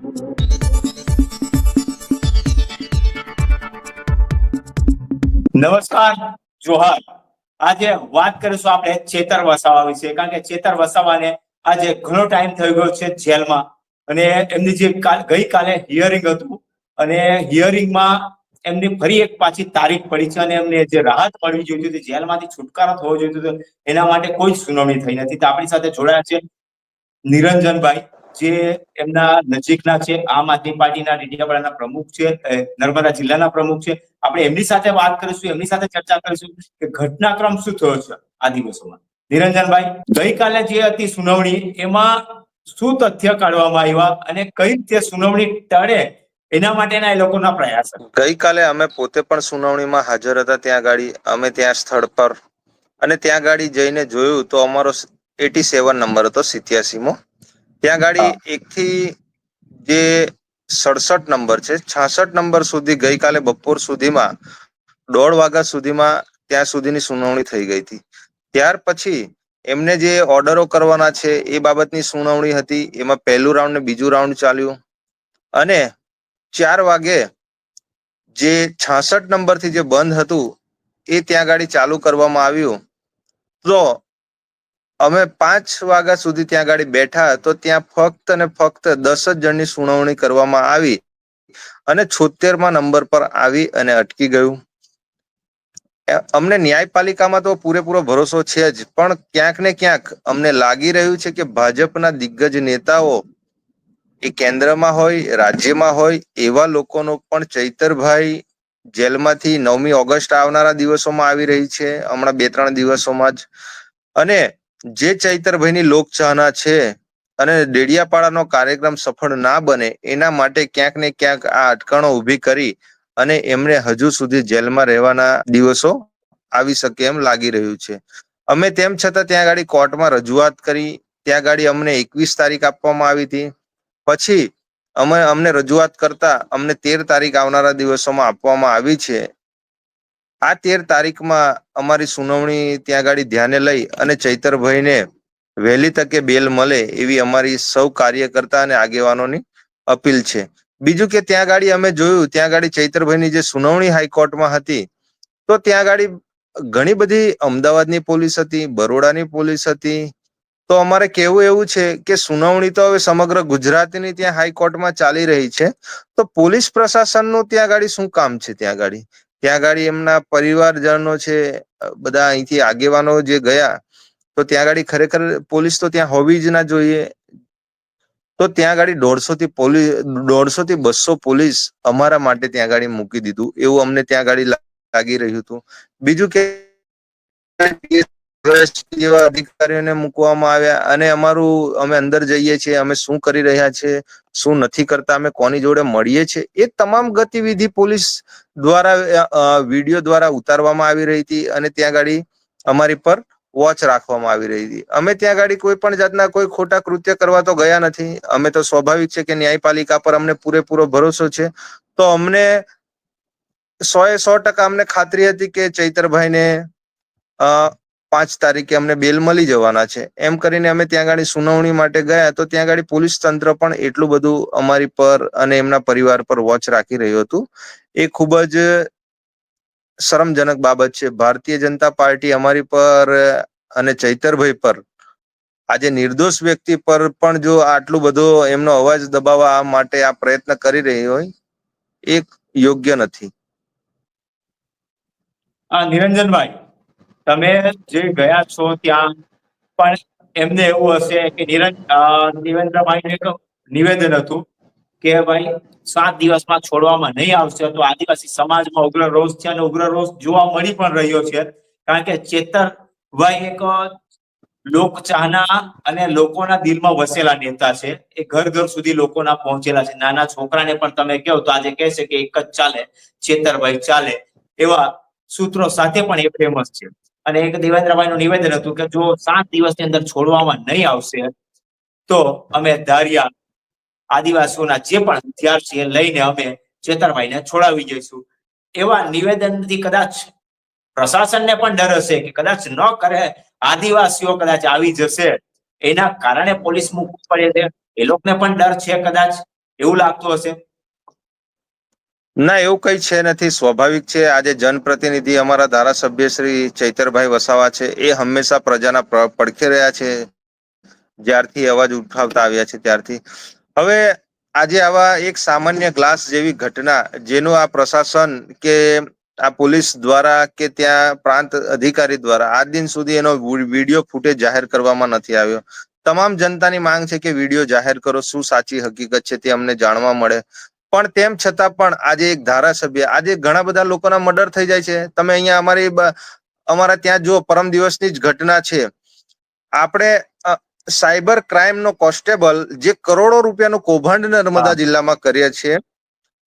નમસ્કાર, જોહાર. આજે વાત કરીશું આપણે ચેતર વસાવા વિશે, કારણ કે ચેતર વસાવાને આજે ઘણો ટાઈમ થઈ ગયો છે જેલમાં. અને એમની જે કાલ- ગઈકાલે હિયરિંગ હતું, અને હિયરિંગમાં એમની ફરી એક પાછી તારીખ પડી છે, અને એમને જે રાહત મળવી જોઈતી હતી, જેલમાંથી છુટકારો થવો જોઈતો હતો, એના માટે કોઈ સુનાવણી થઈ નથી. તો આપણી સાથે જોડાયા છે નિરંજનભાઈ જે એમના નજીકના છે, આમ આદમી પાર્ટીના ડેડિયાપાડાના પ્રમુખ છે નર્મદા જિલ્લાના પ્રમુખ છે. આપણે એમની સાથે વાત કરીશું, એમની સાથે ચર્ચા કરીશું કે ઘટનાક્રમ શું થયો છે આ દિવસોમાં. નિરંજનભાઈ, ગઈકાલે જે હતી સુનાવણી, એમાં શું તથ્ય કાઢવામાં આવ્યા અને કઈ રીતે સુનાવણી ટળે એના માટેના એ લોકોના પ્રયાસ? ગઈકાલે અમે પોતે પણ સુનાવણીમાં હાજર હતા ત્યાં ગાડી, અમે ત્યાં સ્થળ પર. અને ત્યાં ગાડી જઈને જોયું તો અમારો એટી સેવન નંબર હતો સિત્યાસીમો. ત્યાં ગાડી એકથી જે સડસઠ નંબર છે, છાસઠ નંબર સુધી ગઈકાલે બપોર સુધીમાં, દોઢ વાગ્યા સુધીમાં ત્યાં સુધીની સુનાવણી થઈ ગઈ હતી. ત્યાર પછી એમને જે ઓર્ડરો કરવાના છે, એ બાબતની સુનાવણી હતી. એમાં પહેલું રાઉન્ડ ને બીજું રાઉન્ડ ચાલ્યું. અને ચાર વાગે જે છાસઠ નંબરથી જે બંધ હતું, એ ત્યાં ગાડી ચાલુ કરવામાં આવ્યું. તો અમે પાંચ વાગ્યા સુધી ત્યાં ગાડી બેઠા તો ત્યાં ફક્ત ને ફક્ત દસ જ જણની સુનાવણી કરવામાં આવી અને છોતેરમાં નંબર પર આવી અને અટકી ગયું. અમને ન્યાયપાલિકામાં તો પૂરેપૂરો ભરોસો છે જ, પણ ક્યાંક ને ક્યાંક અમને લાગી રહ્યું છે કે ભાજપના દિગ્ગજ નેતાઓ એ કેન્દ્રમાં હોય, રાજ્યમાં હોય, એવા લોકોનો પણ ચૈતરભાઈ જેલમાંથી નવમી ઓગસ્ટ આવનારા દિવસોમાં આવી રહી છે, હમણાં બે ત્રણ દિવસોમાં જ. અને જે ચૈતરભાઈની લોકચાહના છે અને ડેડિયાપાડાનો કાર્યક્રમ સફળ ના બને, એના માટે ક્યાંક ને ક્યાંક આ અટકણો ઊભી કરી અને એમને હજુ સુધી જેલમાં રહેવાના દિવસો આવી શકે એમ લાગી રહ્યું છે. અમે તેમ છતાં ત્યાં ગાડી કોર્ટમાં રજૂઆત કરી, ત્યાં ગાડી અમને એકવીસ તારીખ આપવામાં આવી હતી. પછી અમે અમને રજૂઆત કરતા અમને તેર તારીખ આવનારા દિવસોમાં આપવામાં આવી છે. આ તેર તારીખમાં અમારી સુનાવણી ત્યાં ગાડી ધ્યાને લઈ અને ચૈતરભાઈને વહેલી તકે બેલ મળે એવી અમારી સૌ કાર્યકર્તા અને આગેવાનોની અપીલ છે. બીજું કે ત્યાં ગાડી અમે જોયું, ત્યાં ગાડી ચૈતરભાઈની જે સુનાવણી હાઈકોર્ટમાં હતી, તો ત્યાં ગાડી ઘણી બધી અમદાવાદની પોલીસ હતી, બરોડાની પોલીસ હતી. તો અમારે કેવું એવું છે કે સુનાવણી તો હવે સમગ્ર ગુજરાતની ત્યાં હાઈકોર્ટમાં ચાલી રહી છે. તો પોલીસ પ્રશાસનનું ત્યાં ગાડી શું કામ છે ત્યાં ગાડી? ત્યાં ગાડી એમના પરિવારજનો છે, બધા અહીંથી આગેવાનો જે ગયા, તો ત્યાં ગાડી ખરેખર પોલીસ તો ત્યાં હોવી જ ના જોઈએ. તો ત્યાં ગાડી દોઢસો થી પોલીસ દોઢસો થી બસો પોલીસ અમારા માટે ત્યાં ગાડી મૂકી દીધું. એવું અમને ત્યાં ગાડી લાગી રહ્યું હતું. બીજું કે જેવા અધિકારીઓને મૂકવામાં આવ્યા અને અમારું અમે અંદર જઈએ છીએ, અમે શું કરી રહ્યા છે, શું નથી કરતા, અમે કોની જોડે મળીએ છીએ, એ તમામ ગતિવિધિ પોલીસ દ્વારા વીડિયો દ્વારા ઉતારવામાં આવી રહી હતી અને ત્યાં ગાડી અમારી પર વોચ રાખવામાં આવી રહી હતી. અમે ત્યાં ગાડી કોઈ પણ જાતના કોઈ ખોટા કૃત્ય કરવા તો ગયા નથી. અમે તો સ્વાભાવિક છે કે ન્યાયપાલિકા પર અમને પૂરેપૂરો ભરોસો છે. તો અમને સો એ સો ટકા અમને ખાતરી હતી કે ચૈતરભાઈને પાંચ તારીખે અમને બેલ મળી જવાના છે. એમ કરીને અમે ત્યાં ગાડી સુનાવણી માટે ગયા તો ત્યાં ગાડી પોલીસ તંત્ર પણ એટલું બધું અમારી પર અને એમના પરિવાર પર વોચ રાખી રહ્યું હતું. એ ખૂબ જ શરમજનક બાબત છે. ભારતીય જનતા પાર્ટી અમારી પર અને ચૈતરભાઈ પર આજે નિર્દોષ વ્યક્તિ પર પણ જો આટલું બધો એમનો અવાજ દબાવવા માટે આ પ્રયત્ન કરી રહી હોય, એ યોગ્ય નથી. નિરંજનભાઈ. તમે જે ગયા છો ત્યાં, પણ એમને એવું હશે કે નિરંજ એક નિવેદન હતું કે ભાઈ, સાત દિવસમાં છોડવામાં નહીં આવશે તો આદિવાસી સમાજમાં ઉગ્ર રોષ છે અને ઉગ્ર રોષ જોવા મળી પણ રહ્યો છે. કારણ કે ચેતરભાઈ એક લોકચાહના અને લોકોના દિલમાં વસેલા નેતા છે. એ ઘર ઘર સુધી લોકોના પહોંચેલા છે. નાના છોકરાને પણ તમે કહો તો આજે કહેશે કે એક જ ચાલે ચેતરભાઈ ચાલે એવા સૂત્રો સાથે પણ એ ફેમસ છે. અને એક દેવેન્દ્રભાઈ નું નિવેદન હતું કે જો સાત દિવસની અંદર છોડવામાં નહીં આવશે, તો અમે ધારિયા આદિવાસીઓના જે પણ હથિયાર છે લઈને અમે ચેતરભાઈને છોડાવી જઈશું. એવા નિવેદનથી કદાચ પ્રશાસનને પણ ડર હશે કે કદાચ ન કરે, આદિવાસીઓ કદાચ આવી જશે. એના કારણે પોલીસ મૂકવું પડે છે. એ લોકોને પણ ડર છે કદાચ. એવું લાગતું હશે. ના, એવું કઈ છે નથી. સ્વાભાવિક છે, આજે જનપ્રતિનિધિ અમારા ધારાસભ્ય શ્રી ચૈતરભાઈ વસાવા છે. એ હંમેશા પ્રજાના પડખે રહ્યા છે. જ્યારથી અવાજ ઉઠાવતા આવ્યા છે ત્યારથી. હવે, આજે આવા એક સામાન્ય ગ્લાસ જેવી ઘટના, જેનું આ પ્રશાસન કે આ પોલીસ દ્વારા કે ત્યાં પ્રાંત અધિકારી દ્વારા આજ દિન સુધી એનો વીડિયો ફૂટેજ જાહેર કરવામાં નથી આવ્યો. તમામ જનતાની માંગ છે કે વીડિયો જાહેર કરો. શું સાચી હકીકત છે તે અમને જાણવા મળે. પણ તેમ છતાં પણ આજે એક ધારાસભ્ય આજે ઘણા બધા લોકોના મર્ડર થઈ જાય છે. તમે અહીંયા અમારી અમારા ત્યાં જુઓ પરમ દિવસની જ ઘટના છે. આપણે સાયબર ક્રાઇમ નો કોન્સ્ટેબલ જે કરોડો રૂપિયાનું કૌભાંડ નર્મદા જિલ્લામાં કરીએ છીએ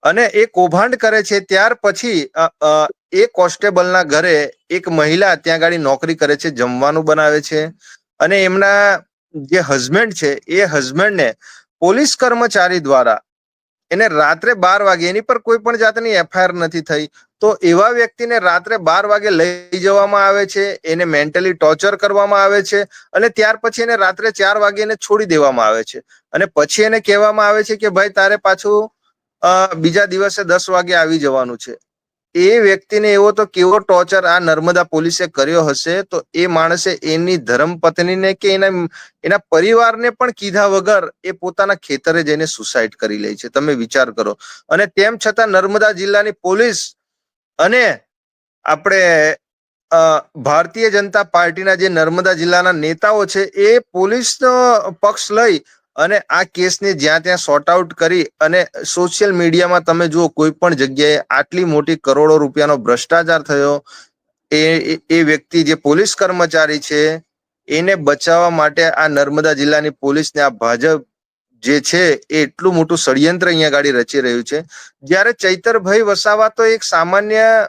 અને એ કૌભાંડ કરે છે ત્યાર પછી એ કોન્સ્ટેબલના ઘરે એક મહિલા ત્યાં ગાડી નોકરી કરે છે જમવાનું બનાવે છે અને એમના જે હસબન્ડ છે એ હસબન્ડને પોલીસ કર્મચારી દ્વારા એને રાત્રે બાર વાગે, એની પર કોઈ પણ જાતની એફઆઈઆર નથી થઈ. તો એવા વ્યક્તિને રાત્રે બાર વાગે લઈ જવામાં આવે છે, એને મેન્ટલી ટોર્ચર કરવામાં આવે છે, અને ત્યાર પછી એને રાત્રે ચાર વાગે એને છોડી દેવામાં આવે છે. અને પછી એને કહેવામાં આવે છે કે, ભાઈ, તારે પાછું બીજા દિવસે દસ વાગે આવી જવાનું છે. એ વ્યક્તિને એવો તો કેવો ટોર્ચર આ નર્મદા પોલીસે કર્યો હશે? તો એ માણસે એની ધર્મપત્નીને કે એના એના પરિવારને પણ કીધા વગર એ પોતાના ખેતરે જઈને સુસાઇડ કરી લે છે. તમે વિચાર કરો. અને તેમ છતાં નર્મદા જિલ્લાની પોલીસ અને આપણે ભારતીય જનતા પાર્ટીના જે નર્મદા જિલ્લાના નેતાઓ છે, એ પોલીસનો પક્ષ લઈ અને આ કેસને જ્યાં ત્યાં સોર્ટ આઉટ કરી અને સોશિયલ મીડિયામાં તમે જુઓ કોઈ પણ જગ્યાએ આટલી મોટી કરોડો રૂપિયાનો ભ્રષ્ટાચાર થયો એ, એ- વ્યક્તિ જે પોલીસ કર્મચારી છે, એને બચાવવા માટે આ નર્મદા જિલ્લાની પોલીસને આ ભાજપ જે છે, એ એટલું મોટું ષડયંત્ર અહીંયા ગાડી રચી રહ્યું છે. જ્યારે ચૈતરભાઈ વસાવા તો એક સામાન્ય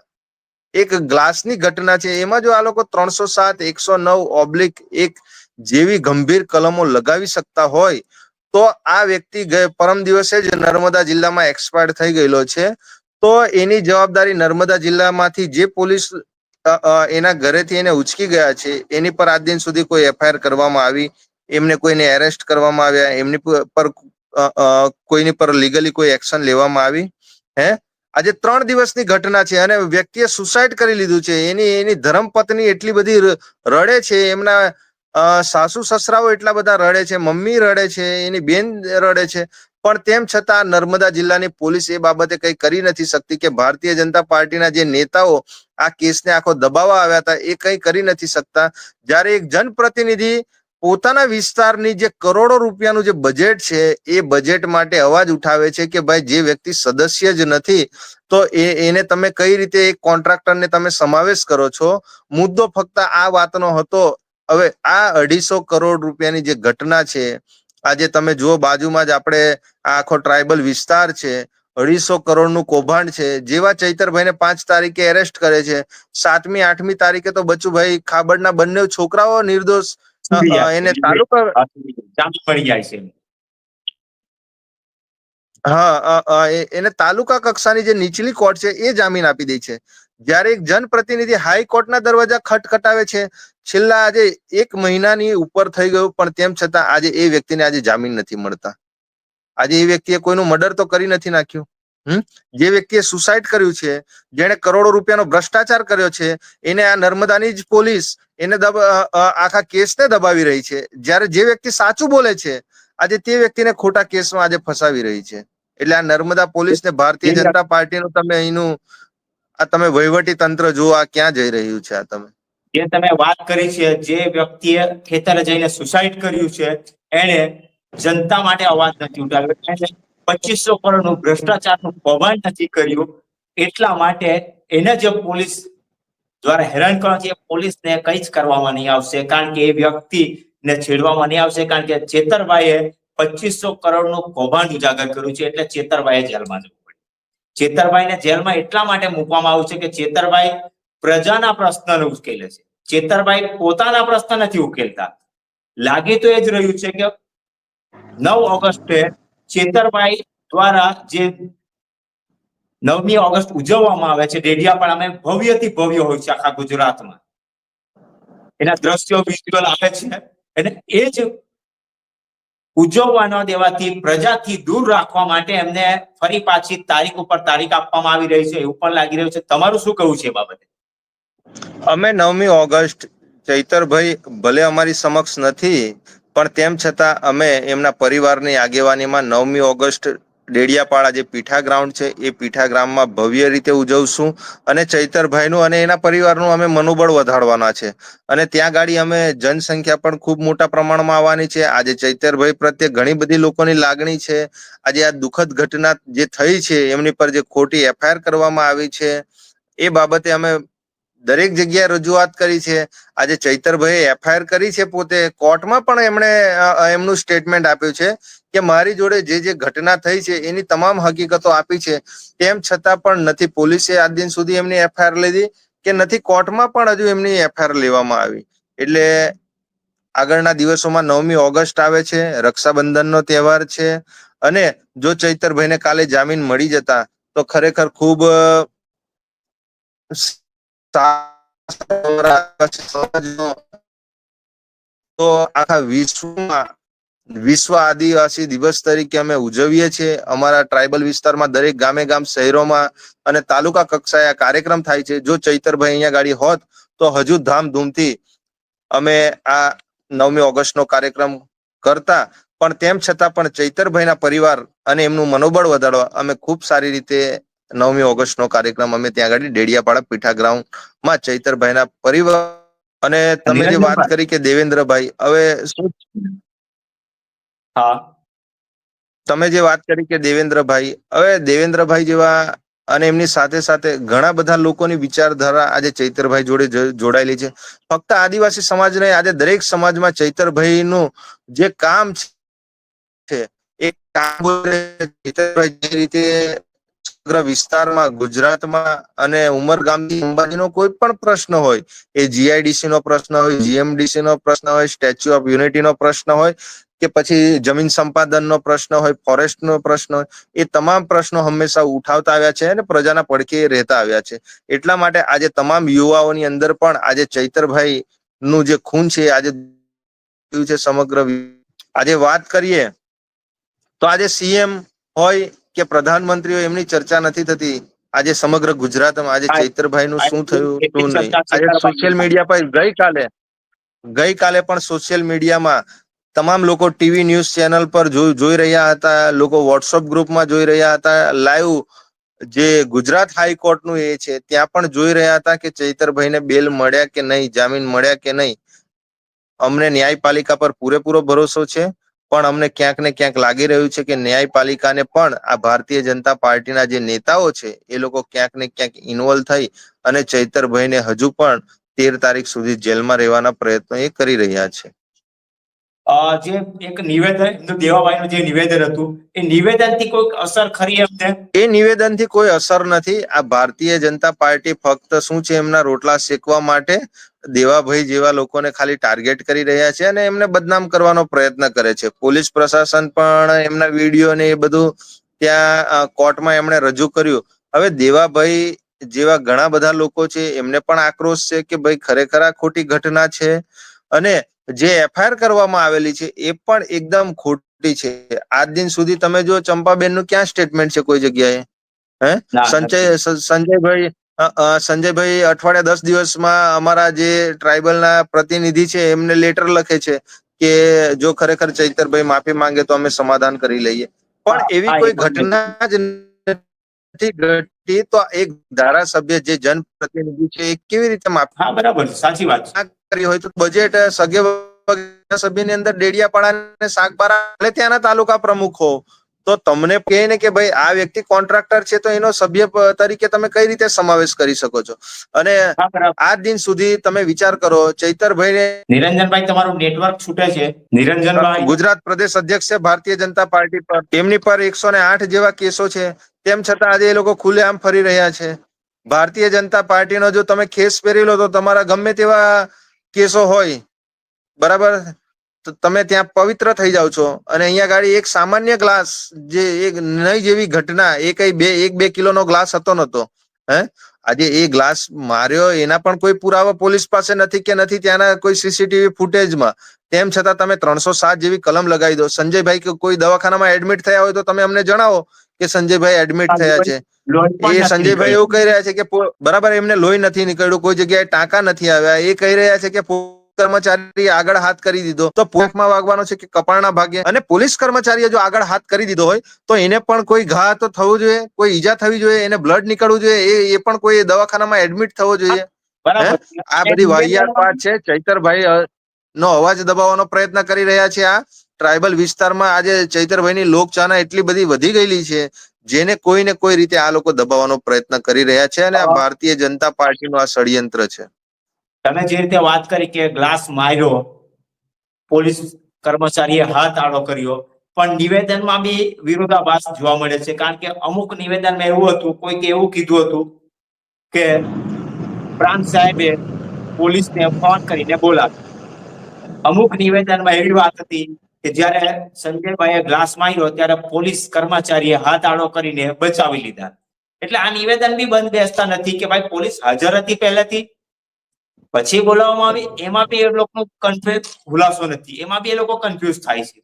એક ગ્લાસની ઘટના છે. એમાં જો આ લોકો ત્રણસો સાત, એકસો નવ, ઓબ્લિક એક જેવી ગંભીર કલમો લગાવી શકતા હોય, તો આ વ્યક્તિ પરમ દિવસે જ નર્મદા જિલ્લામાં એક્સપાયર થઈ ગયેલો છે. તો એની જવાબદારી નર્મદા જિલ્લામાંથી જે પોલીસ એના ઘરેથી એને ઉચકી ગયા છે, એની પર આજ દિન સુધી કોઈ એફઆઈઆર કરવામાં આવી, એમને કોઈને એરેસ્ટ કરવામાં આવ્યા, એમની પર કોઈની પર લીગલી કોઈ એક્શન લેવામાં આવી, હે? આજે ત્રણ દિવસની ઘટના છે અને વ્યક્તિએ સુસાઇડ કરી લીધું છે. એની એની ધર્મપત્ની એટલી બધી રડે છે, એમના સાસુ સસરાઓ એટલા બધા રડે છે, મમ્મી રડે છે, એની બેન રડે છે, પણ તેમ છતાં નર્મદા જિલ્લાની પોલીસ એ બાબતે કઈ કરી નથી શકતી કે ભારતીય જનતા પાર્ટીના જે નેતાઓ આ કેસને આખો દબાવવા આવ્યા હતા એ કઈ કરી નથી શકતા. જ્યારે એક જનપ્રતિનિધિ પોતાના વિસ્તારની જે કરોડો રૂપિયાનું જે બજેટ છે, એ બજેટ માટે અવાજ ઉઠાવે છે કે ભાઈ જે વ્યક્તિ સદસ્ય જ નથી, તો એ, એને તમે કઈ રીતે એક કોન્ટ્રાક્ટરને તમે સમાવેશ કરો છો? મુદ્દો ફક્ત આ વાતનો હતો હવે આ અઢીસો કરોડ રૂપિયાની જે ઘટના છે આજે તમે જુઓ બાજુમાં જ આપણે આ આખો ટ્રાઇબલ વિસ્તાર છે અઢીસો કરોડનું કૌભાંડ છે જેવા ચૈતરભાઈને પાંચ તારીખે એરેસ્ટ કરે છે સાતમી આઠમી તારીખે તો બચુભાઈ ખાબડના બંને છોકરાઓ નિર્દોષ એને તાલુકા પડી જાય છે. હા એને તાલુકા કક્ષાની જે નીચલી કોર્ટ છે એ જામીન આપી દે છે. જ્યારે એક જનપ્રતિનિધિ હાઈકોર્ટના દરવાજા ખટખટાવે છે છેલ્લા આજે એક મહિનાની ઉપર થઈ ગયું પણ તેમ છતાં આજે એ વ્યક્તિને આજે જામીન નથી મળતા. આજે એ વ્યક્તિએ કોઈનું મર્ડર તો કરી નથી નાખ્યું. હમ? જે વ્યક્તિએ સુસાઇડ કર્યું છે જેણે કરોડો રૂપિયાનો ભ્રષ્ટાચાર કર્યો છે એને આ નર્મદાની જ પોલીસ એને આખા કેસને દબાવી રહી છે. જ્યારે જે વ્યક્તિ સાચું બોલે છે આજે તે વ્યક્તિને ખોટા કેસમાં આજે ફસાવી રહી છે. એટલે આ નર્મદા પોલીસ ને ભારતીય જનતા પાર્ટીનું તમે અહીંનું આ તમે વહીવટી તંત્ર જુઓ ક્યાં જઈ રહ્યું છે આ તમે? જે તમે વાત કરી છે, જે વ્યક્તિએ ખેતરે જઈને સુસાઇડ કર્યું છે એને જનતા માટે અવાજ નથી ઉઠાવ્યો. એને પચીસો કરોડનું ભ્રષ્ટાચારનું કૌભાંડ નથી કર્યું. એટલા માટે એને જે પોલીસ દ્વારા હેરાન કરવાથી એ પોલીસને કંઈ જ કરવામાં નહીં આવશે. કારણ કે એ વ્યક્તિને છેડવામાં નહીં આવશે. કારણ કે ચેતરભાઈએ પચીસો કરોડનું કૌભાંડ ઉજાગર કર્યું છે. એટલે ચેતરભાઈએ જેલમાં જવું. ચેતરભાઈને જેલમાં એટલા માટે મૂકવામાં આવ્યું છે કે ચેતરભાઈ પ્રજાના પ્રશ્નને ઉકેલે છે. ચેતરભાઈ પોતાના પ્રશ્ન નથી ઉકેલતા. લાગી તો એ જ રહ્યું છે કે નવ ઓગસ્ટે ચેતરભાઈ દ્વારા જે નવમી ઓગસ્ટ ઉજવવામાં આવે છે ડેડિયા પણ અમે ભવ્યથી ભવ્ય હોય છે આખા ગુજરાતમાં. એના દ્રશ્યો વિઝ્યુઅલ આવે છે. અને એ જ ઉજવવા ન દેવાથી પ્રજાથી દૂર રાખવા માટે એમને ફરી પાછી તારીખ ઉપર તારીખ આપવામાં આવી રહી છે, એવું પણ લાગી રહ્યું છે. તમારું શું કહેવું છે બાબતે? અમે નવમી ઓગસ્ટ ચૈતરભાઈ ભલે અમારી સમક્ષ નથી, પણ તેમ છતાં અમે એમના પરિવારની આગેવાનીમાં નવમી ઓગસ્ટ ડેડિયાપાડા જે પીઠા ગ્રાઉન્ડ છે, એ પીઠા ગ્રામમાં ભવ્ય રીતે ઉજવશું અને ચૈતરભાઈનું અને એના પરિવારનું અમે મનોબળ વધારવાના છે. અને ત્યાં ગાડી અમે જનસંખ્યા પણ ખૂબ મોટા પ્રમાણમાં આવવાની છે. આજે ચૈતરભાઈ પ્રત્યે ઘણી બધી લોકોની લાગણી છે. આજે આ દુઃખદ ઘટના જે થઈ છે, એમની પર જે ખોટી એફઆઈઆર કરવામાં આવી છે, એ બાબતે અમે દરેક જગ્યાએ રજૂઆત કરી છે. આજે ચૈતરભાઈએ એફઆઈઆર કરી છે પોતે. કોર્ટમાં પણ એમણે એમનું સ્ટેટમેન્ટ આપ્યું છે કે મારી જોડે જે જે ઘટના થઈ છે એની તમામ હકીકતો આપી છે. તેમ છતાં પણ નથી પોલીસે આજ દિન સુધી એમની એફઆઈઆર લીધી કે નથી કોર્ટમાં પણ હજુ એમની એફઆઈઆર લેવામાં આવી. એટલે આગળના દિવસોમાં નવમી ઓગસ્ટ આવે છે, રક્ષાબંધનનો તહેવાર છે અને જો ચૈતરભાઈને કાલે જામીન મળી જતા તો ખરેખર ખૂબ તો આખા વિશ્વમાં, વિશ્વ આદિવાસી દિવસ તરીકે અમે ઉજવીએ છીએ. અમારા ટ્રાઇબલ વિસ્તારમાં દરેક ગામે ગામ, શહેરોમાં અને તાલુકા કક્ષાએ આ કાર્યક્રમ થાય છે. જો ચૈતરભાઈ અહીંયા ગાડી હોત, તો હજુ ધામધૂમથી અમે આ નવમી ઓગસ્ટનો કાર્યક્રમ કરતા. પણ તેમ છતાં પણ ચૈતરભાઈના પરિવાર અને એમનું મનોબળ વધારવા અમે ખૂબ સારી રીતે નવમી ઓગસ્ટ નો કાર્યક્રમ અમે ત્યાં આગળ ડેડિયાપાડા પીઠા ગ્રાઉન્ડમાં ચૈતરભાઈના પરિવાર અને તમે જે વાત કરી કે દેવેન્દ્રભાઈ હવે શું હા. તમે જે વાત કરી કે દેવેન્દ્રભાઈ હવે દેવેન્દ્રભાઈ જેવા અને એમની સાથે સાથે ઘણા બધા લોકોની વિચારધારા આજે ચૈતરભાઈ જોડે જોડાયેલી છે. ફક્ત આદિવાસી સમાજ નહીં આજે દરેક સમાજમાં ચૈતરભાઈનું જે કામ છે એ કામ ચૈતરભાઈ જે રીતે સમગ્ર વિસ્તારમાં, ગુજરાતમાં અને ઉમરગામથી અંબાજીનો કોઈ પણ પ્રશ્ન હોય, એ જીઆઈડીસી નો પ્રશ્ન હોય જીએમડીસી નો પ્રશ્ન હોય સ્ટેચ્યુ ઓફ યુનિટી નો પ્રશ્ન હોય, કે પછી જમીન સંપાદનનો પ્રશ્ન હોય, ફોરેસ્ટનો પ્રશ્ન હોય, એ તમામ પ્રશ્નો હંમેશા ઉઠાવતા આવ્યા છે અને પ્રજાના પડખે રહેતા આવ્યા છે. એટલા માટે આજે તમામ યુવાઓની અંદર પણ આજે ચૈતરભાઈ નું જે ખૂન છે, આજે છે સમગ્ર આજે વાત કરીએ, તો આજે સીએમ હોય કે પ્રધાનમંત્રીઓ એમની ચર્ચા નથી થતી? આજે સમગ્ર ગુજરાતમાં આજે ચૈત્રભાઈ નું શું થયું? શું નહીં? આજે સોશિયલ મીડિયા પર ગઈકાલે ગઈકાલે પણ સોશિયલ મીડિયામાં તમામ લોકો ટીવી ન્યૂઝ ચેનલ પર જોઈ જોઈ રહ્યા હતા લોકો વોટ્સઅપ ગ્રુપમાં જોઈ રહ્યા હતા લાઈવ જે ગુજરાત હાઈકોર્ટનું એ છે ત્યાં પણ જોઈ રહ્યા હતા કે ચૈતરભાઈને બેલ મળ્યા કે નહીં જામીન મળ્યા કે નહીં? અમને ન્યાયપાલિકા પર પૂરેપૂરો ભરોસો છે? પણ અમને ક્યાંક ને ક્યાંક લાગી રહ્યું છે કે ન્યાયપાલિકાને પણ આ ભારતીય જનતા પાર્ટીના જે નેતાઓ છે, એ લોકો ક્યાંક ને ક્યાંક ઇન્વોલ્વ થઈ અને ચૈતરભાઈને હજુ પણ તેર તારીખ સુધી જેલમાં રહેવાના પ્રયત્નો એ કરી રહ્યા છે. જે એક નિવેદન દેવાભાઈનું જે નિવેદન હતું, એ નિવેદનથી કોઈ અસર ખરી એમને એ નિવેદનથી કોઈ અસર નથી. આ ભારતીય જનતા પાર્ટી ફક્ત શું છે, એમના રોટલા શેકવા માટે દેવાભાઈ જેવા લોકોને ખાલી ટાર્ગેટ કરી રહ્યા છે અને એમને બદનામ કરવાનો પ્રયત્ન કરે છે. પોલીસ પ્રશાસન પણ એમના વીડિયો ને એ બધું ત્યાં કોર્ટમાં એમણે રજૂ કર્યું. હવે દેવાભાઈ જેવા ઘણા બધા લોકો છે, એમને પણ આક્રોશ છે કે ભાઈ ખરેખર આ ખોટી ઘટના છે. અને જે એફઆઈઆર કરવામાં આવેલી છે એ પણ એકદમ ખોટી છે. આજ દિન સુધી તમે જો ચંપાબેનનું ક્યાં સ્ટેટમેન્ટ છે કોઈ જગ્યાએ? હે? સંજય સંજયભાઈ સંજયભાઈ અઠવાડિયા દસ દિવસમાં અમારા જે ટ્રાઇબલના પ્રતિનિધિ છે એમને લેટર લખે છે કે જો ખરેખર ચૈતરભાઈ માફી માંગે તો અમે સમાધાન કરી લઈએ. પણ એવી કોઈ ઘટના જ નથી ઘટી તો એક ધારાસભ્ય જે જનપ્રતિનિધિ છે એ કેવી રીતે માફી બરાબર સાચી વાત કરી હોય તો બજેટ સગે સભ્યની અંદર ડેડિયાપાડા શાકબારા એટલે ત્યાંના તાલુકા પ્રમુખો તો તમને કહે ને કે ભાઈ આ વ્યક્તિ કોન્ટ્રાક્ટર છે તો એનો સભ્ય તરીકે તમે કઈ રીતે સમાવેશ કરી શકો છો? અને આ દિન સુધી તમે વિચાર કરો ચૈતરભાઈ નિરંજનભાઈ તમારું નેટવર્ક છૂટે છે. નિરંજનભાઈ. ગુજરાત પ્રદેશ અધ્યક્ષ છે ભારતીય જનતા પાર્ટી પર. તેમની પર એકસો ને આઠ જેવા કેસો છે. તેમ છતાં આજે એ લોકો ખુલ્લેઆમ ફરી રહ્યા છે. ભારતીય જનતા પાર્ટીનો જો તમે ખેસ પહેરી લો તો તમારા ગમે તેવા કેસો હોય બરાબર? તો તમે ત્યાં પવિત્ર થઈ જાઓ છો. અને અહીંયા ગાડી એક સામાન્ય ગ્લાસ જે એક નહીં જેવી ઘટના એ કઈ બે એક બે કિલોનો ગ્લાસ હતો નતો હે? આજે એ ગ્લાસ માર્યો એના પણ કોઈ પુરાવા પોલીસ પાસે નથી કે નથી ત્યાંના કોઈ સીસીટીવી ફૂટેજમાં. તેમ છતાં તમે ત્રણસો સાત જેવી કલમ લગાવી દો. સંજયભાઈ કે કોઈ દવાખાનામાં એડમિટ થયા હોય તો તમે અમને જણાવો કે સંજયભાઈ એડમિટ થયા છે. એ સંજયભાઈ એવું કહી રહ્યા છે કે બરાબર એમને લોહી નથી નીકળ્યું કોઈ જગ્યાએ ટાંકા નથી આવ્યા. એ કહી રહ્યા છે કે કર્મચારી આગળ હાથ કરી દીધો. તો પોખમાં વાગવાનો છે કે કપાળના ભાગે. અને પોલીસ કર્મચારીએ જો આગળ હાથ કરી દીધો હોય તો એને પણ કોઈ ઘા તો થવું જોઈએ કોઈ ઈજા થવી જોઈએ એને બ્લડ નીકળવું જોઈએ એ એ પણ કોઈ દવાખાનામાં એડમિટ થવો જોઈએ. આ બધી વાહિયાત વાત છે. ચૈતરભાઈ નો અવાજ દબાવવાનો પ્રયત્ન કરી રહ્યા છે આ. ટ્રાઇબલ વિસ્તારમાં આજે ચૈતરભાઈની લોકચાહના એટલી બધી વધી ગયેલી છે જેને કોઈ ને કોઈ રીતે આ લોકો દબાવવાનો પ્રયત્ન કરી રહ્યા છે અને આ ભારતીય જનતા પાર્ટીનું આ ષડયંત્ર છે. તમે જે રીતે વાત કરી કે ગ્લાસ માર્યો પોલીસ કર્મચારીએ હાથ આડો કર્યો પણ નિવેદનમાં બી વિરોધાભાસ જોવા મળે છે. કારણ કે અમુક નિવેદનમાં એવું હતું કોઈકે એવું કીધું હતું કે પ્રાંત સાહેબે પોલીસને ફોન કરીને બોલાવ્યો. અમુક નિવેદનમાં એવી વાત હતી કે જ્યારે સંજયભાઈએ ગ્લાસ માર્યો ત્યારે પોલીસ કર્મચારીએ હાથ આડો કરીને બચાવી લીધા. એટલે આ નિવેદન બી બંધ બેસતા નથી કે ભાઈ પોલીસ હાજર હતી પહેલેથી? પછી બોલાવવામાં આવી, એમાં બી એ લોકો કન્ફ્યુઝ ખુલાસો નથી. એમાં બી એ લોકો કન્ફ્યુઝ થાય છે.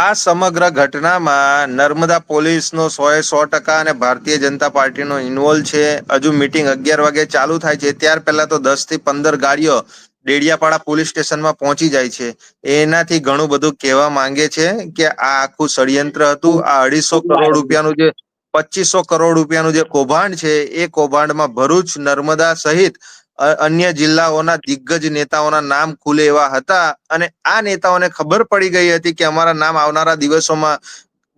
આ સમગ્ર ઘટનામાં નર્મદા પોલીસનો સો એ સો ટકા અને ભારતીય જનતા પાર્ટીનો ઇન્વોલ્વ છે. હજુ મિટિંગ અગિયાર વાગે ચાલુ થાય છે. ત્યાર પહેલા તો દસથી પંદર ગાડીઓ ડેડિયાપાડા પોલીસ સ્ટેશનમાં પહોંચી જાય છે. એનાથી ઘણું બધું કહેવા માંગે છે કે આ આખું ષડયંત્ર હતું. આ અઢીસો કરોડ રૂપિયાનું જે, પચીસો કરોડ રૂપિયાનું જે કૌભાંડ છે, એ કૌભાંડમાં ભરૂચ, નર્મદા સહિત અન્ય જિલ્લાઓના દિગ્ગજ નેતાઓના નામ ખુલે એવા હતા. અને આ નેતાઓને ખબર પડી ગઈ હતી કે અમારા નામ આવનારા દિવસોમાં,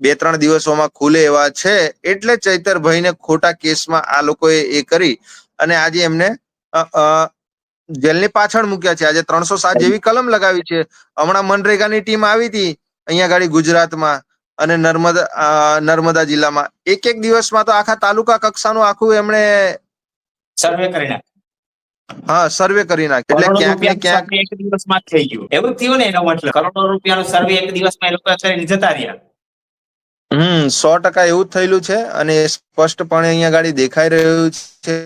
બે ત્રણ દિવસોમાં ખુલે એવા છે. એટલે ચૈતરભાઈને ખોટા કેસમાં આ લોકોએ એ કરી. અને આજે એમને જેલની પાછળ મૂક્યા છે. આજે ત્રણસો સાત જેવી કલમ લગાવી છે. હમણાં મનરેગાની ટીમ આવી હતી. અહીંયા ગાડી ગુજરાતમાં અને નર્મદા નર્મદા જિલ્લામાં. એક એક દિવસમાં તો આખા તાલુકા કક્ષાનું આખું એમણે સર્વે કરીને હા સર્વે કરી નાખ્યું. એટલે ક્યાંક ને ક્યાંક એક દિવસમાં થઈ ગયું. એવું થયું ને એનો મતલબ. કરોડો રૂપિયાનો સર્વે એક દિવસમાં એ લોકો કરીને જતા રહ્યા. હમ સો ટકા એવું જ થયેલું છે અને સ્પષ્ટપણે અહીંયા ગાડી દેખાઈ રહ્યું છે.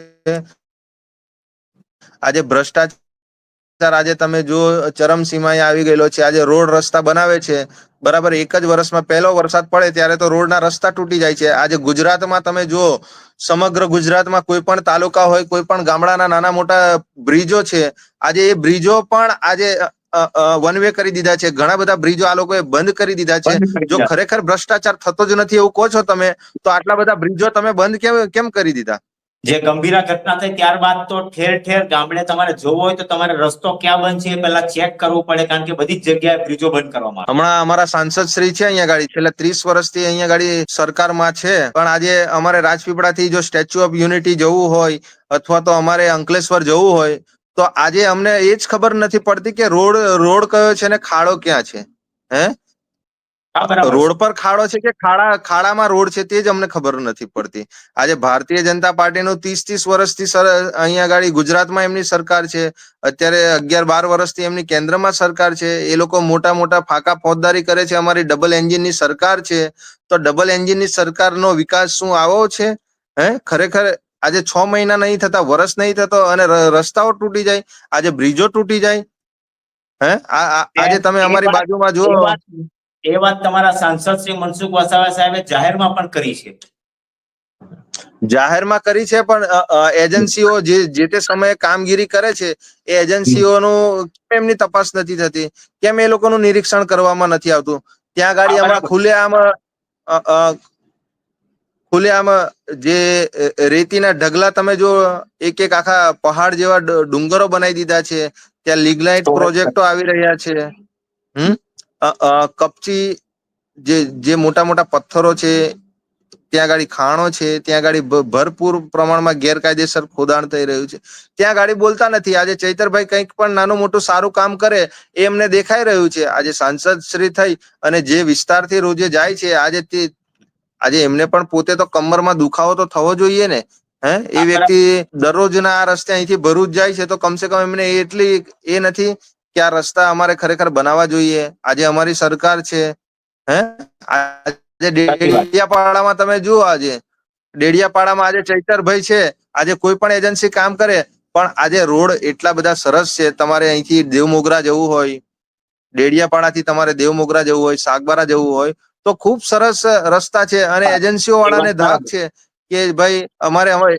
આજે ભ્રષ્ટાચાર આજે તમે જો ચરમસીમાએ આવી ગયેલો છે. આજે રોડ રસ્તા બનાવે છે. બરાબર એક જ વર્ષમાં પહેલો વરસાદ પડે ત્યારે તો રોડના રસ્તા તૂટી જાય છે. આજે ગુજરાતમાં તમે જુઓ સમગ્ર ગુજરાતમાં કોઈ પણ તાલુકા હોય કોઈ પણ ગામડાના નાના મોટા બ્રિજો છે આજે એ બ્રિજો પણ આજે વન વે કરી દીધા છે. ઘણા બધા બ્રિજો આ લોકોએ બંધ કરી દીધા છે. જો ખરેખર ભ્રષ્ટાચાર થતો જ નથી એવું કહો છો તમે તો આટલા બધા બ્રિજો તમે બંધ કેમ કેમ કરી દીધા? જે ગંભીર ઘટના થઈ ત્યારબાદ તો ઠેર ઠેર ગામડે તમારે જોવો હોય તો તમારે રસ્તો ક્યાં બંધ છે એ પહેલા ચેક કરવું પડે, કારણ કે બધી જ જગ્યાએ બ્રિજો બંધ કરવામાં હમણાં અમારા સાંસદ શ્રી છે અહીંયા ગાડી, છેલ્લા ત્રીસ વર્ષથી અહીંયા ગાડી સરકારમાં છે. પણ આજે અમારે રાજપીપળાથી જો સ્ટેચ્યુ ઓફ યુનિટી જવું હોય અથવા તો અમારે અંકલેશ્વર જવું હોય, તો આજે અમને એ જ ખબર નથી પડતી કે રોડ રોડ કયો છે ને ખાડો ક્યાં છે. હે. રોડ પર ખાડો છે કે ખાડા ખાડામાં રોડ છે તે જ અમને ખબર નથી પડતી. આજે ભારતીય જનતા પાર્ટીનું ત્રીસ ત્રીસ વર્ષથી અહીંયા આગળ ગુજરાતમાં એમની સરકાર છે. અત્યારે અગિયાર બાર વર્ષથી એમની કેન્દ્રમાં સરકાર છે. એ લોકો મોટા મોટા ફાકા ફોજદારી કરે છે. અમારી ડબલ એન્જિનની સરકાર છે. તો ડબલ એન્જિનની સરકારનો વિકાસ શું આવો છે? હે? ખરેખર આજે છ મહિના નહીં થતા વર્ષ નહીં થતો અને રસ્તાઓ તૂટી જાય. આજે બ્રિજો તૂટી જાય. હે? આજે તમે અમારી બાજુમાં જુઓ. એ વાત તમારા સાંસદ શ્રી મનસુખ વસાવા સાહેબે જાહેરમાં પણ કરી છે. જાહેરમાં કરી છે પણ એજન્સીઓ જે જે તે સમયે કામગીરી કરે છે એ એજન્સીઓનું કેમ એમની તપાસ નથી થતી. કેમ એ લોકોનું નિરીક્ષણ કરવામાં નથી આવતું? ત્યાં ગાડી હમણાં. ખુલ્લેઆમ ખુલ્લેઆમ જે રેતીના ઢગલા તમે જો એક એક આખા પહાડ જેવા ડુંગરો બનાવી દીધા છે ત્યાં લીગલાઇટ પ્રોજેક્ટો આવી રહ્યા છે. હમ? કપચી જે જે મોટા મોટા પથ્થરો છે, ત્યાં ગાડી ખાણો છે, ત્યાં ગાડી ભરપૂર પ્રમાણમાં ગેરકાયદેસર ખોદાણ થઈ રહ્યું છે. ત્યાં ગાડી બોલતા નથી. આજે ચૈતરભાઈ કંઈક પણ નાનું મોટું સારું કામ કરે એ એમને દેખાઈ રહ્યું છે. આજે સાંસદ શ્રી થઈ અને જે વિસ્તારથી રોજે જાય છે, આજે તે, આજે એમને પણ પોતે તો કમરમાં દુખાવો તો થવો જોઈએ ને. હે? એ વ્યક્તિ દરરોજના આ રસ્તે અહીંથી ભરૂચ જાય છે, તો કમસે કમ એમને એટલી એ નથી કે આ રસ્તા અમારે ખરેખર બનાવવા જોઈએ? આજે અમારી સરકાર છે હે? આજે. ડેડિયાપાડામાં તમે જુઓ આજે. ડેડિયાપાડામાં આજે ચૈતરભાઈ છે. આજે કોઈ પણ એજન્સી કામ કરે પણ આજે રોડ એટલા બધા સરસ છે. તમારે અહીંથી દેવમોગરા જવું હોય ડેડિયાપાડાથી તમારે દેવમોગરા જવું હોય સાગબારા જવું હોય તો ખૂબ સરસ રસ્તા છે અને એજન્સીઓ વાળાને ધાક છે કે ભાઈ અમારે હવે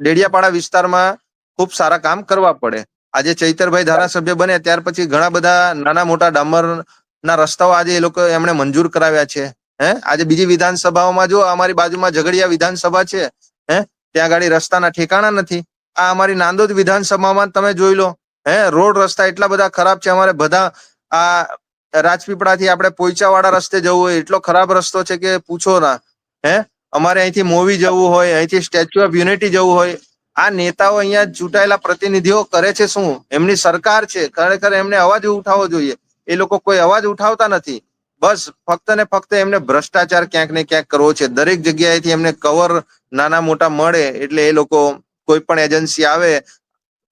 ડેડિયાપાડા વિસ્તારમાં ખૂબ સારા કામ કરવા પડે. આજે ચૈતરભાઈ ધારાસભ્ય બને ત્યાર પછી ઘણા બધા નાના મોટા ડામર ના રસ્તાઓ આજે એ લોકો એમણે મંજૂર કરાવ્યા છે. હે? આજે બીજી વિધાનસભાઓમાં જો અમારી બાજુમાં ઝઘડિયા વિધાનસભા છે, હે? ત્યાં ગાડી રસ્તાના ઠેકાણા નથી. આ અમારી નાંદોદ વિધાનસભામાં તમે જોઈ લો, હે? રોડ રસ્તા એટલા બધા ખરાબ છે, અમારે બધા આ રાજપીપળાથી આપણે પોઈચાવાળા રસ્તે જવું હોય, એટલો ખરાબ રસ્તો છે કે પૂછો ના. હે? અમારે અહીંથી મોવી જવું હોય, અહીંથી સ્ટેચ્યુ ઓફ યુનિટી જવું હોય આ નેતાઓ અહીંયા ચૂંટાયેલા પ્રતિનિધિઓ કરે છે શું? એમની સરકાર છે. ખરેખર એમને અવાજ ઉઠાવવો જોઈએ. એ લોકો કોઈ અવાજ ઉઠાવતા નથી. બસ ફક્ત ને ફક્ત એમને ભ્રષ્ટાચાર ક્યાંક ને ક્યાંક કરવો છે. દરેક જગ્યાએથી એમને કવર નાના મોટા મળે એટલે એ લોકો કોઈ પણ એજન્સી આવે,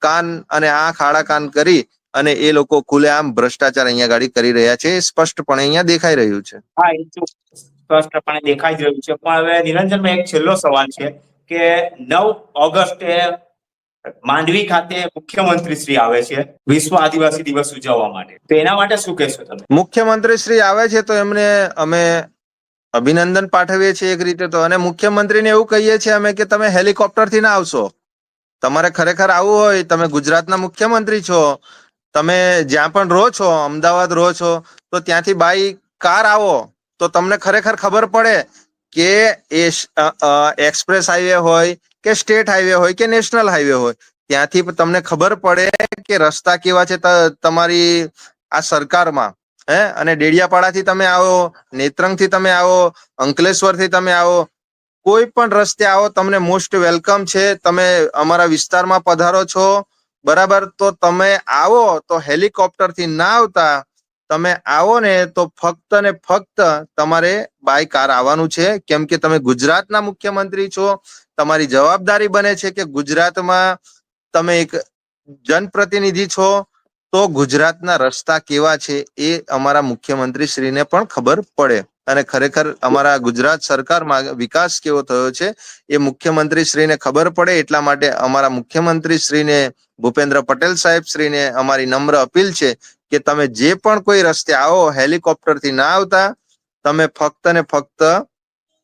કાન અને આંખ આડા કાન કરી અને એ લોકો ખુલ્લેઆમ ભ્રષ્ટાચાર અહીંયા ગાડી કરી રહ્યા છે. સ્પષ્ટપણે અહીંયા દેખાઈ રહ્યું છે. હા સ્પષ્ટપણે દેખાઈ રહ્યું છે. પણ હવે નિરંજનભાઈ એક છેલ્લો સવાલ છે. કે નવ ઓગસ્ટે માંડવી ખાતે મુખ્યમંત્રી શ્રી આવે છે, વિશ્વ આદિવાસી દિવસ ઉજવવા માટે. તો એના માટે શું કહેશો તમે? મુખ્યમંત્રી શ્રી આવે છે તો એમને અમે અભિનંદન પાઠવીએ છીએ એક રીતે તો. અને મુખ્યમંત્રીને એવું કહીએ છીએ અમે કે તમે હેલિકોપ્ટરથી ના આવશો. તમારે ખરેખર આવવું હોય, તમે ગુજરાતના મુખ્યમંત્રી છો, તમે જ્યાં પણ રહો છો, અમદાવાદ રહો છો, તો ત્યાંથી બાય કાર આવો, તો તમને ખરેખર ખબર પડે કે એક્સપ્રેસ હાઈવે હોય કે સ્ટેટ હાઈવે હોય કે નેશનલ હાઈવે હોય, ત્યાંથી તમને ખબર પડે કે રસ્તા કેવા છે તમારી આ સરકારમાં, હે? અને ડેડિયાપાડાથી તમે આવો, નેત્રંગથી તમે આવો, અંકલેશ્વરથી તમે આવો, કોઈ પણ રસ્તે આવો, તમને મોસ્ટ વેલકમ છે. તમે અમારા વિસ્તારમાં પધારો છો. બરાબર? તો તમે આવો, તો હેલિકોપ્ટરથી ના આવતા તમે આવો ને તો ફક્ત ને ફક્ત તમારે બાય કાર આવવાનું છે. કેમ કે તમે ગુજરાતના મુખ્યમંત્રી છો. તમારી જવાબદારી બને છે કે ગુજરાતમાં તમે એક જનપ્રતિનિધિ છો. તો ગુજરાતના રસ્તા કેવા છે એ અમારા મુખ્યમંત્રી શ્રીને પણ ખબર પડે. અને ખરેખર અમારા ગુજરાત સરકારમાં વિકાસ કેવો થયો છે એ મુખ્યમંત્રી શ્રીને ખબર પડે. એટલા માટે અમારા મુખ્યમંત્રી શ્રીને ભૂપેન્દ્ર પટેલ સાહેબ શ્રીને અમારી નમ્ર અપીલ છે કે તમે જે પણ કોઈ રસ્તે આવો હેલિકોપ્ટરથી ના આવતા તમે ફક્ત ને ફક્ત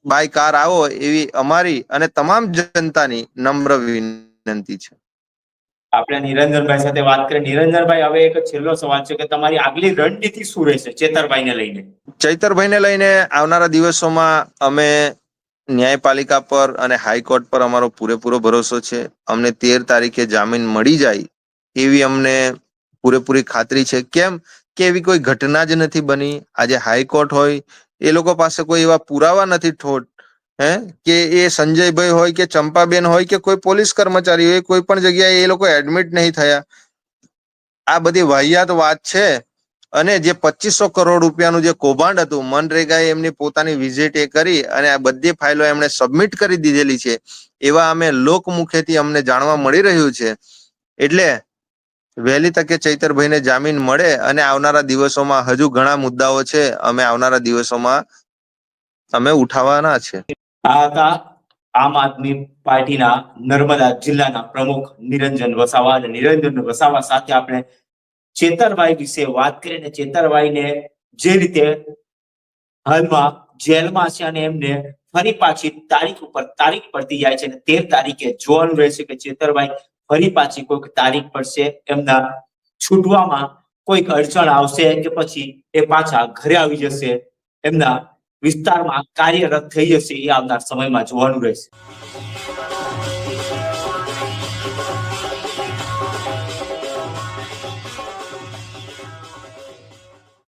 બાય કાર આવો એવી અમારી અને તમામ જનતાની નમ્ર વિનંતી છે. આપણે નિરંજનભાઈ સાથે વાત કરી. નિરંજનભાઈ હવે એક છેલ્લો સવાલ છે કે તમારી આગલી રણનીતિ શું રહેશે ચેતરભાઈને લઈને? ચૈતરભાઈને લઈને આવનારા દિવસોમાં અમે ન્યાયપાલિકા પર અને હાઈકોર્ટ પર અમારો પૂરેપૂરો ભરોસો છે. અમને તેર તારીખે જામીન મળી જાય એવી અમને પૂરેપૂરી ખાતરી છે. કેમ? કે એવી કોઈ ઘટના જ નથી બની. આજે હાઈકોર્ટ હોય, એ લોકો પાસે કોઈ એવા પુરાવા નથી ઠોટ હે? કે એ સંજયભાઈ હોય કે ચંપાબેન હોય કે કોઈ પોલીસ કર્મચારી હોય, કોઈ પણ જગ્યાએ એ લોકો એડમિટ નહીં થયા. આ બધી વાહિયાત વાત છે. અને જે પચીસો કરોડ રૂપિયાનું જે કૌભાંડ હતું, મનરેગાએ એમની પોતાની વિઝિટ એ કરી અને આ બધી ફાઇલો એમણે સબમિટ કરી દીધેલી છે. એવા અમે લોકમુખેથી અમને જાણવા મળી રહ્યું છે. એટલે વહેલી તકે ચૈતરભાઈને જામીન મળે અને આવનારા દિવસોમાં હજુ ઘણા મુદ્દાઓ છે. અમે આવનારા દિવસોમાં અમે ઉઠાવવાના છે. આ હતા આમ આદમી પાર્ટીના નર્મદા જિલ્લાના પ્રમુખ નિરંજન વસાવા અને નિરંજન વસાવા સાથે આપણે ચેતરભાઈ વિશે વાત કરી અને ચેતરભાઈને જે રીતે હાલમાં જેલમાં છે અને એમને ફરી પાછી તારીખ ઉપર તારીખ પડતી જાય છે અને તેર તારીખે જોવાનું રહેશે કે ચેતરભાઈ ફરી પાછી કોઈક તારીખ પડશે, એમના છૂટવામાં કોઈક અડચણ આવશે કે પછી એ પાછા ઘરે આવી જશે. એમના વિસ્તારમાં કાર્યરત થઈ જશે એ આવનાર સમયમાં જોવાનું રહેશે.